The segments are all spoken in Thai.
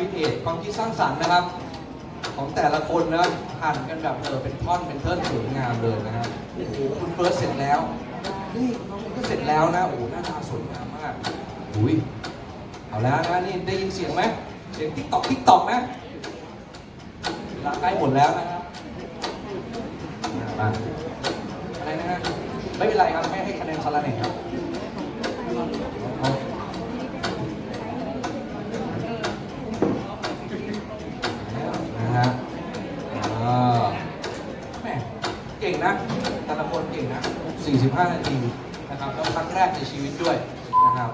รีเอทความคิดสร้างสรรค์นะครับ ของแต่ละคนนะหั่นกันแบบเออเป็นท่อนเป็นเทิร์นสวยงามเลยนะฮะโอ้โหคุณเฟิร์สเสร็จแล้ว นี่น้องก็เสร็จแล้วนะโอ้โหหน้าตาสวยงามมากอุ้ยเอาแล้วนะนี่ได้ยินเสียงไหมเสียงติ๊กตอกติ๊กตอกนะเวลาใกล้หมดแล้วนะครับมาอะไรนะฮะไม่เป็นไรครับไม่ให้คะแนนคาราเน่ครับ 45 นาทีนะครับแล้วครั้งแรกในชีวิตด้วยนะครับ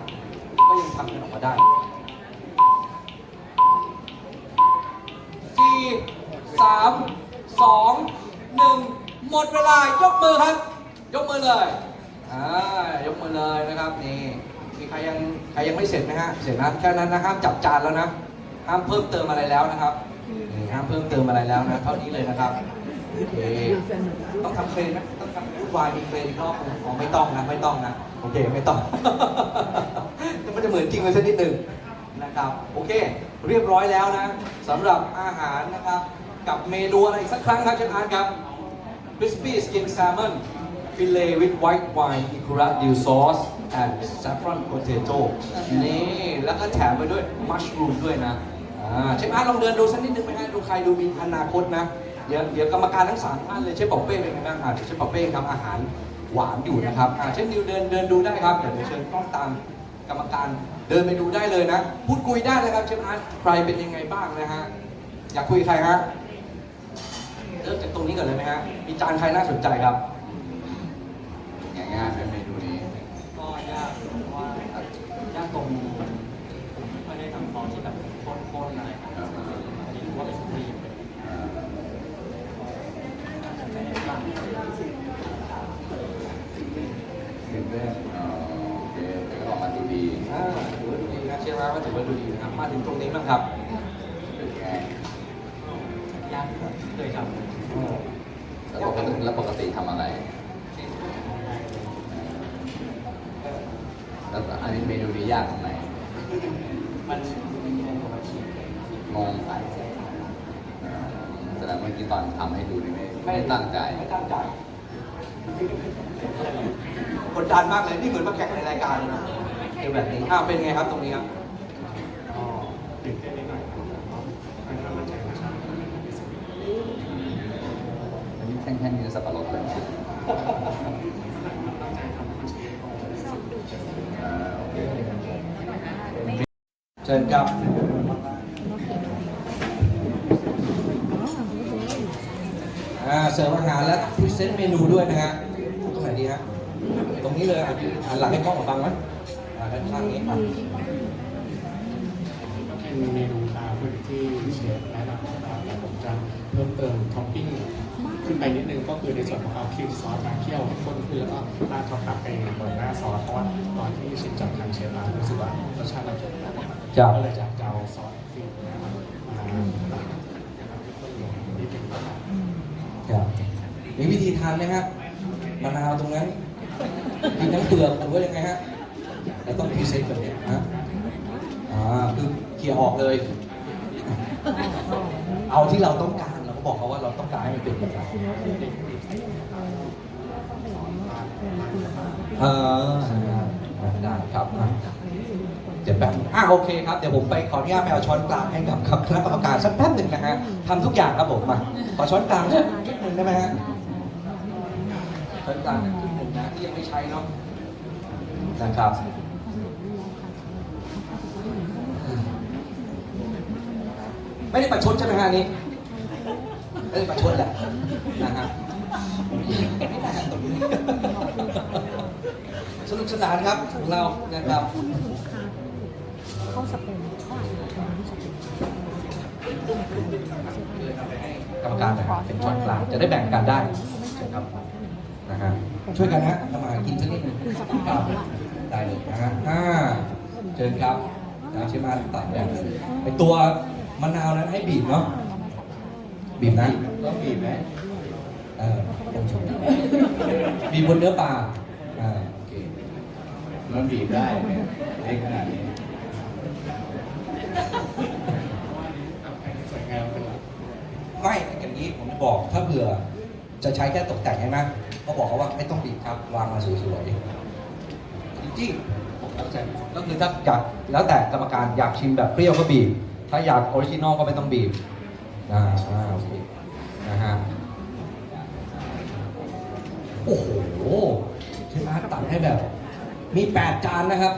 ก็ยังทำกันออกมาได้สี่สามสองหนึ่งหมดเวลายกมือครับ ยกมือเลยอ่ายกมือเลยนะครับนี่มีใครยังใครยังไม่เสร็จไหมฮะเสร็จนะแค่นั้นนะห้ามจับจานแล้วนะห้ามเพิ่มเติมอะไรแล้วนะครับห้ามเพิ่มเติมอะไรแล้วนะเท่านี้เลยนะครับโอเคต้องทำเครนไหมต้องทำ วุ่นวายมีเครนอีกรอบนึงอ๋อไม่ต้องนะไม่ต้องนะโอเคไม่ต้อง มันจะเหมือนจริงไปสักนิดหนึ่งนะครับโอเค เรียบร้อยแล้วนะสำหรับอาหารนะครับ กับเมนูอะไรอีกสักครั้งครับเชฟอาร์ตครับ crispy skin salmon fillet with white wine ikura dill sauce and saffron potato นี่ แล้วก็แถมไปด้วย mushroom ด้วยนะอ่าเชฟอาร์ตลองเดินดูสักนิดนึงไหมฮะดูใครดูมีอนาคตนะ เดี๋ยวเดี๋ยวกรรมการทั้งสามท่านเลยเชฟปอกเป้เป็นไงบ้างอะเดี๋ยวเชฟปอกเป้ทำอาหารหวานอยู่นะครับอ่าเชฟนิวเดินเดินดูได้ครับเดี๋ยวเชิญต้องตามกรรมการเดินไปดูได้เลยนะ พูดคุยได้นะครับเชฟอาร์ตใครเป็นยังไงบ้างนะฮะอยากคุยใครฮะเริ่มจากตรงนี้ก่อนเลยไหมฮะมีจานใครน่าสนใจครับ ง่ายๆเป็นเมนูนี้ ก็ยากเพราะว่ายากตรงไม่ได้ทำฟองที่แบบข้นๆอะไรครับอันนี้รู้ว่าเป็นครีมเป็น เอ่อ อาจจะไม่ได้บ้าง ตื่นเต้นเอ่อโอเคเดี๋ยวก็ออกมาดูดี อ่าถือว่าดูดีนะเชฟอาร์ตก็ถือว่าดูดีนะครับ มาถึงตรงนี้บ้างครับเป็นไงยากเลยครับอืมแล้วปกติแล้วปกติทำอะไร แล้วอันนี้เมนูนี้ยากตรงไหนมันเป็นแค่ปกติงงเอ่อแสดงว่าเมื่อกี้ตอนทำให้ดูนี่ไม่ไม่ได้ตั้งใจ ไม่ตั้งใจกดดันมากเลยนี่เหมือนมาแข่งในรายการเลยนะ เจอแบบนี้อ้าวเป็นไงครับตรงนี้ครับก็ตื่นเต้นนิดหน่อยครับไม่ค่อยมั่นใจว่าจะอันนี้แท่งๆนี่สับปะรดเลยตั้งใจทำให้มันสวยงามเออโอเคเชิญครับอ่าเสิร์ฟอาหารและพรีเซนต์เมนูด้วยนะฮะตรงไหนดีฮะตรงนี้เลยอะหันหลังให้กล้องกับบังไหม ข้างนี้อะเป็นเมนูตามที่เชฟแนะนำนะครับแต่ผมจะเพิ่มเติมท็อปปิ้งขึ้นไปนิดนึงก็คือในส่วนของเอาครีมซอสมาเคี่ยวให้ข้นขึ้นแล้วก็ราดท็อปอัพไปบนหน้าซอสเพราะว่าตอนที่ชิมจากทางเชฟร้านรู้สึกว่ารสชาติมันเข้มข้นจ้ะก็เลยจะเอาซอสครีมนะครับมาตัดนะครับที่ข้นลงนิดนึงนะครับครับมีวิธีทานไหมฮะมะนาวตรงนั้นกินทั้งเปลือกหรือว่ายังไงฮะ เราต้องพรีเซนต์แบบนี้ฮะอ่าคือเคลียร์ออกเลย เอาที่เราต้องการเราก็บอกเขาว่าเราต้องการให้มันเป็นแบบนั้นเออได้ครับอะเดี๋ยวแป๊บอะโอเคครับ เดี๋ยวผมไปขออนุญาตไปเอาช้อนกลางให้กับคณะกรรมการสักแป๊บหนึ่งนะฮะทำทุกอย่างครับผมมาขอช้อนกลางสักนิดหนึ่งได้ไหมฮะช้อนกลางสักนิดหนึ่งนะที่ยังไม่ใช้เนาะนะครับ ไม่ได้ประชดใช่ไหมฮะอันนี้ไม่ได้ประชดแหละนะฮะตรงนี้สนุกสนานครับของเรานะครับเข้าสเปนเขาอาจจะทำที่สเปนกรรมการนะครับเป็นช้อนกลางจะได้แบ่งกันได้เชิญครับนะฮะช่วยกันนะทำอาหารกินสักนิดหนึงครับได้เลยนะฮะอ่าเชิญครับนะเชิญมาตัดแบ่งเลยไอตัว มะนาวนั้นให้บีบเนาะบีบนะต้องบีบไหมเออบีบบนเนื้อปลาอ่าโอเคมันบีบได้เนี่ยเล็กขนาดนี้สวยงามเป็นหลักไม่อย่างนี้ผมจะบอกถ้าเผื่อจะใช้แค่ตกแต่งใช่ไหมก็บอกเขาว่าไม่ต้องบีบครับวางมาสวยๆจริงๆผมเข้าใจก็คือถ้าอยากแล้วแต่กรรมการอยากชิมแบบเปรี้ยวก็บีบ ถ้าอยากออริจินอลก็ไม่ต้องบีบอ่าโอเคนะฮะโอ้โหเชฟอาร์ตตัดให้แบบ มี 8 จานนะครับ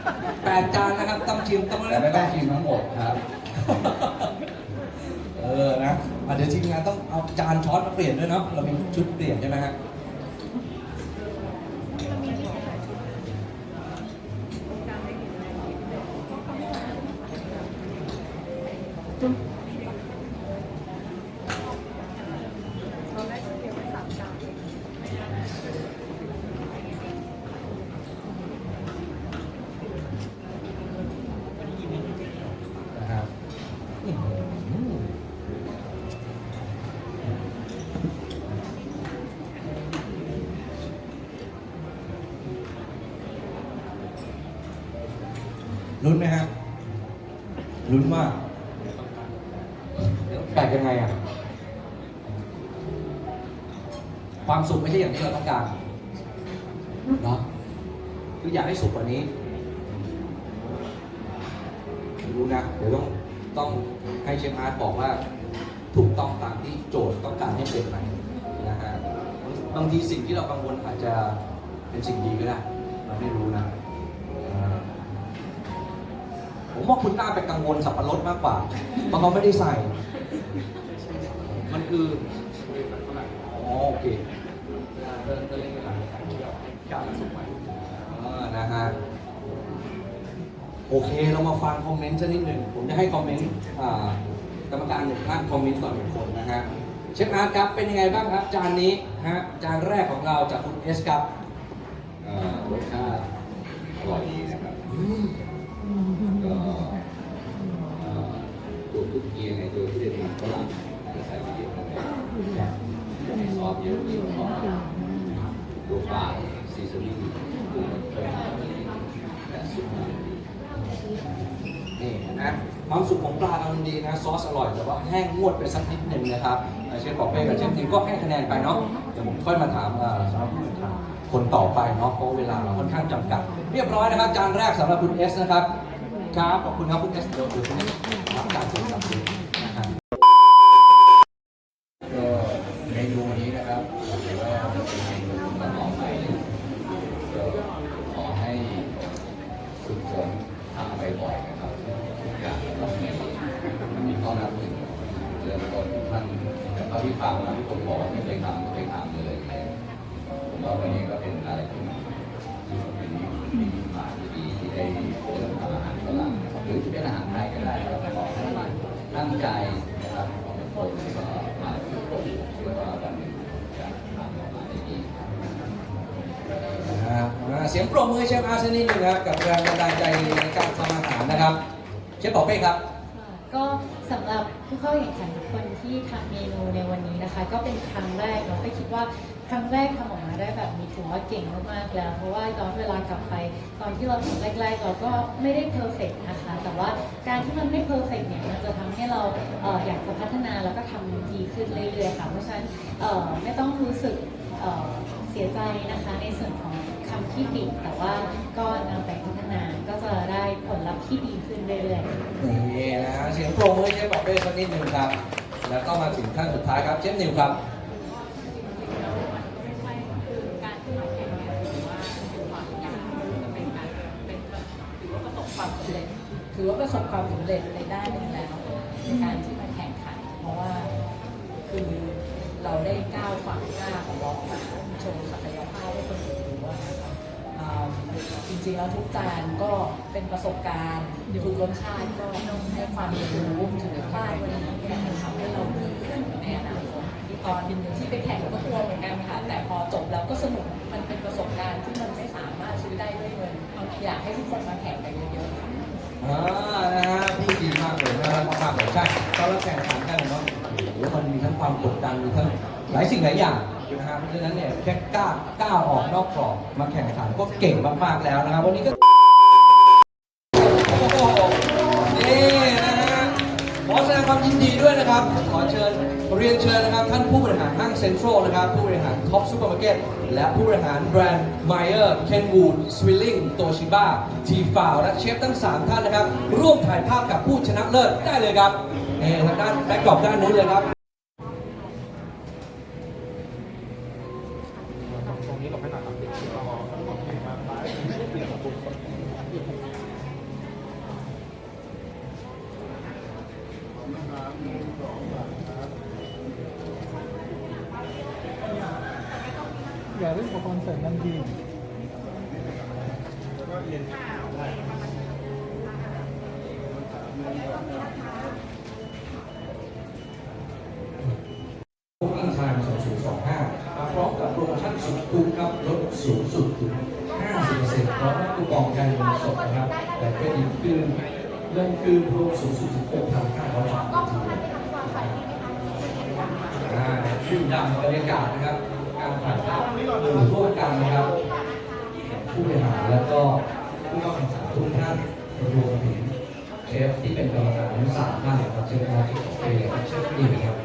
8 จานนะครับ ต้องชิมต้องแต่ไม่ต้องชิมทั้งหมดครับ เออนะอะเดี๋ยวทีมงานต้องเอาจานช้อนมาเปลี่ยนด้วยเนาะเรามีชุดเปลี่ยนใช่ไหมฮะ นะครับอื้อหือลุ้นไหมฮะลุ้นมาก ความสุขไม่ใช่อย่างที่เราต้องการเนาะคืออยากให้สุขกว่านี้ไม่รู้นะเดี๋ยวต้องต้องให้เชฟอาร์ตบอกว่าถูกต้องตามที่โจทย์ต้องการให้เป็นไหมนะฮะบางทีสิ่งที่เรากังวลอาจจะเป็นสิ่งดีก็ได้เราไม่รู้นะผมว่าคุณน่าไปกังวลสับปะรดมากกว่า เพราะเขาไม่ได้ใส่ มันคืออ๋อโอเค เริ่มเร่งเวลาในการเคี่ยวให้การสุกใหม่อ่านะฮะโอเคเรามาฟังคอมเมนต์สักนิดหนึ่งผมจะให้คอมเมนต์อ่ากรรมการหนึ่งท่านคอมเมนต์ต่อหนึ่งคนนะฮะเชฟอาร์ตครับเป็นยังไงบ้างครับ จานนี้ฮะจานแรกของเราจากคุณเอสครับเอ่อรสชาติอร่อยดีนะครับก็เอ่อตัวคุกกี้ในตัวที่ได้ทำฝรั่งจะใส่ไปเยอะเลยมีซอสเยอะมีซอส ตัวปลาซีซันนิ่ตัวเพิ่มแต่ซุปมันดีนี่นะความสุขของปลากำลังดีนะซอสอร่อยแต่ว่าแห้งงวดไปสักนิดหนึ่งนะครับเชฟบอกเป้กับเชฟทีมก็ให้คะแนนไปเนาะเดี๋ยวผมค่อยมาถามอ่าสำหรับผู้แข่งขันคนต่อไปเนาะเพราะเวลาเราค่อนข้างจำกัด เรียบร้อยนะครับจานแรกสำหรับคุณเอสนะครับครับขอบคุณครับคุณเอสเดี๋ยวเดี๋ยวคุณรับการส่งสับสนนะครั หรือจะเป็นอาหารไทยก็ได้ครับขอให้ตั้งใจนะครับคนก็มาฝึกฝนเชื่อว่าวันหนึ่งจะทำออกมาได้ดีนะฮะอ่าเสียงปรบมือเชฟอาร์เซนิดหนึงนะครับกับแรงบันดาลใจในการทำอาหารนะครับ เชฟบอกเป้ครับ ผู้เข้าแข่งขันทุกคนที่ทำเมนูในวันนี้นะคะ ก็เป็นครั้งแรกเราก็คิดว่าครั้งแรกทำออกมาได้แบบนี้ถือว่าเก่งมากๆแล้ว เพราะว่าย้อนเวลากลับไป ตอนที่เราทำแรกๆเราก็ไม่ได้เพอร์เฟกนะคะ แต่ว่าการที่มันไม่เพอร์เฟกเนี่ยมันจะทำให้เราเอออยากจะพัฒนาแล้วก็ทำดีขึ้นเรื่อยๆค่ะเพราะฉะนั้นไม่ต้องรู้สึกเเสียใจนะคะในส่วนของ ที่ติแต่ว่าก็นำไปพัฒนาก็จะได้ผลลัพธ์ที่ดีขึ้นเรื่อยๆนี่นะฮะเสียงปรบมือให้เชฟบอกเป้สักนิดหนึ่งครับ แล้วก็มาถึงท่านสุดท้ายครับเชฟนิวครับการที่เราแข่งเนี่ยถือว่าเป็นความยากมันเป็นการเป็นถือว่าประสบความสำเร็จถือว่าประสบความสำเร็จในด้านหนึ่งแล้วในการที่มาแข่งขัน เพราะว่าคือเราได้ก้าวความกล้าของเราออกมาโชว์ศักยภาพให้คนอื่น จริงๆแล้วทุกจานก็เป็นประสบการณ์ทุกรสชาติก็ให้ความรู้ถึงว่าวันนี้เนี่ยมันทำให้เราดีขึ้นในอนาคตตอนที่ไปแข่งก็กลัวเหมือนกันค่ะ แต่พอจบแล้วก็สนุกมันเป็นประสบการณ์ที่มันไม่สามารถซื้อได้ด้วยเงินอยากให้ทุกคนมาแข่งกันเยอะๆค่ะอ่านะฮะพี่ดีมากเลยน่ารักมากเลยใช่ตอนเราแข่งขันกันเนาะโอ้โหมันมีทั้งความกดดันมีทั้งหลายสิ่งหลายอย่าง นะฮะเพราะฉะนั้นเนี่ยแค่ก้าวก้าวออกนอกกรอบมาแข่งขันก็เก่งมากๆแล้วนะครับวันนี้ก็โอ้โหนี่นะฮะขอแสดงความยินดีด้วยนะครับ ขอเชิญเรียนเชิญนะครับท่านผู้บริหารห้างเซ็นทรัลนะครับผู้บริหารท็อปซูเปอร์มาร์เก็ตและผู้บริหารแบรนด์ไมเออร์เคนวูดสวิลลิงโตชิบ้าทีฟาวและเชฟทั้ง 3 ท่านนะครับ ร่วมถ่ายภาพกับผู้ชนะเลิศได้เลยครับนี่ทางด้านแบ็คกรอบด้านนู้นเลยครับ อย่าเล่นอุปกรณ์เสริมมันดี Booking Time 2025มาพร้อมกับโปรโมชั่นสุดคุ้มครับลดสูงสุดถึง 50%พร้อมรับคูปองการเงินสดนะครับและเครดิตคืนเงินคืนรวมสูงสุดถึง6,500บาททีเดียวอ่าดื่มด่ำบรรยากาศนะครับ การถ่ายภาพอยู่ร่วมกันนะครับผู้บริหารและก็ผู้เข้าแข่งขันทุกท่านรวมถึงเชฟที่เป็นกรรมการทั้งสามท่านนะครับเชฟมาทิของเอเชฟดีครับ